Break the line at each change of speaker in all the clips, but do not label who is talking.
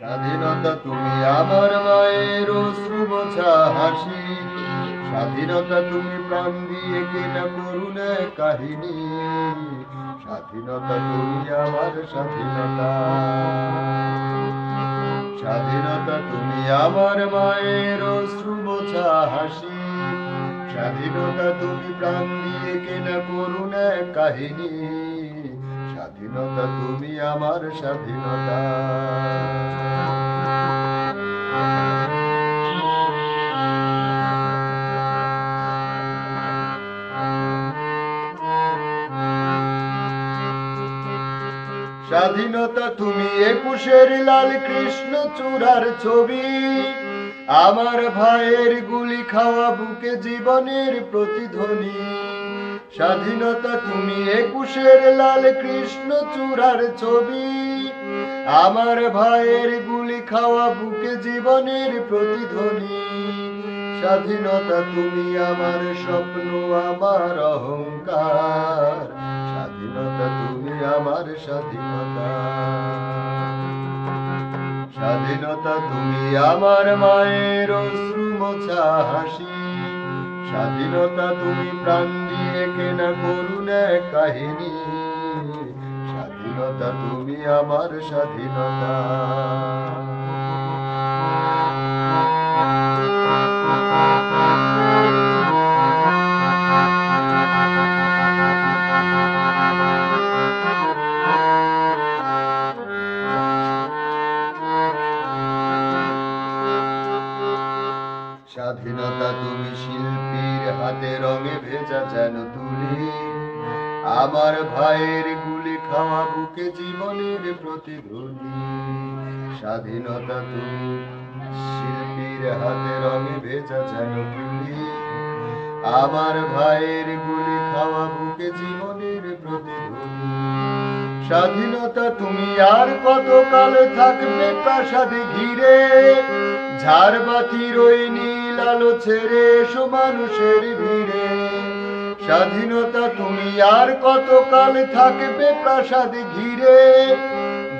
স্বাধীনতা তুমি আমার মায়ের অশ্রু মোছা হাসি স্বাধীনতা তুমি প্রাণ দিয়ে কেনা এক কাহিনী। স্বাধীনতা তুমি আমার স্বাধীনতা। স্বাধীনতা তুমি আমার মায়ের অশ্রু মোছা হাসি স্বাধীনতা তুমি প্রাণ দিয়ে কেনা এক কাহিনী। স্বাধীনতা তুমি আমার স্বাধীনতা। স্বাধীনতা তুমি একুশের লাল কৃষ্ণ চূড়ার ছবি। আমার ভাইয়ের গুলি খাওয়া বুকে জীবনের প্রতিধ্বনি। স্বাধীনতা তুমি একুশের লাল কৃষ্ণ চূড়ার ছবি। আমার ভাইয়ের গুলি খাওয়া বুকে জীবনের প্রতিধ্বনি। স্বাধীনতা তুমি আমার স্বপ্ন, আমার অহংকার। স্বাধীনতা তুমি আমার স্বাধীনতা। স্বাধীনতা তুমি আমার মায়ের অশ্রু মোছা হাসি। স্বাধীনতা তুমি প্রাণ দিয়ে কেনা এক কাহিনী। স্বাধীনতা তুমি আমার স্বাধীনতা। স্বাধীনতা তুমি শিল্পীর হাতে রঙে ভেজা যেন তুলি। আমার ভাইয়ের গুলি খাওয়া বুকে জীবনের প্রতিধ্বনি। স্বাধীনতা তুমি শিল্পীর হাতে রঙে ভেজা যেন তুলি। আমার ভাইয়ের গুলি খাওয়া বুকে জীবনের প্রতিধ্বনি। স্বাধীনতা তুমি আর কতকাল থাকবে প্রাসাদে ঘিরে? ঝাড়বাতির ওই নীল আলো ছেড়ে এসো মানুষের ভিড়ে। স্বাধীনতা তুমি আর কতকাল থাকবে প্রাসাদে ঘিরে?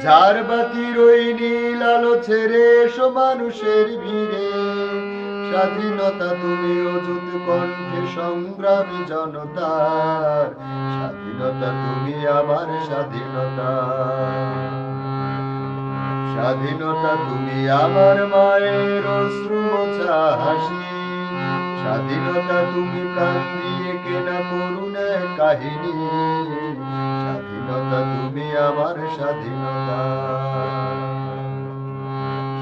ঝাড়বাতির ওই নীল আলো ছেড়ে এসো মানুষের ভিড়ে। স্বাধীনতা তুমি অযুত কণ্ঠে সংগ্রামী জনতার। স্বাধীনতা তুমি আমার স্বাধীনতা। স্বাধীনতা তুমি আমার মায়ের অশ্রু মোছা হাসি। স্বাধীনতা তুমি প্রাণ দিয়ে কেনা এক কাহিনী। স্বাধীনতা তুমি আমার স্বাধীনতা।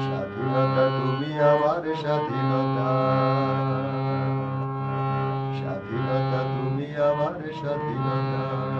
স্বাধীনতা তুমি আমার স্বাধীনতা। স্বাধীনতা তুমি আমার স্বাধীনতা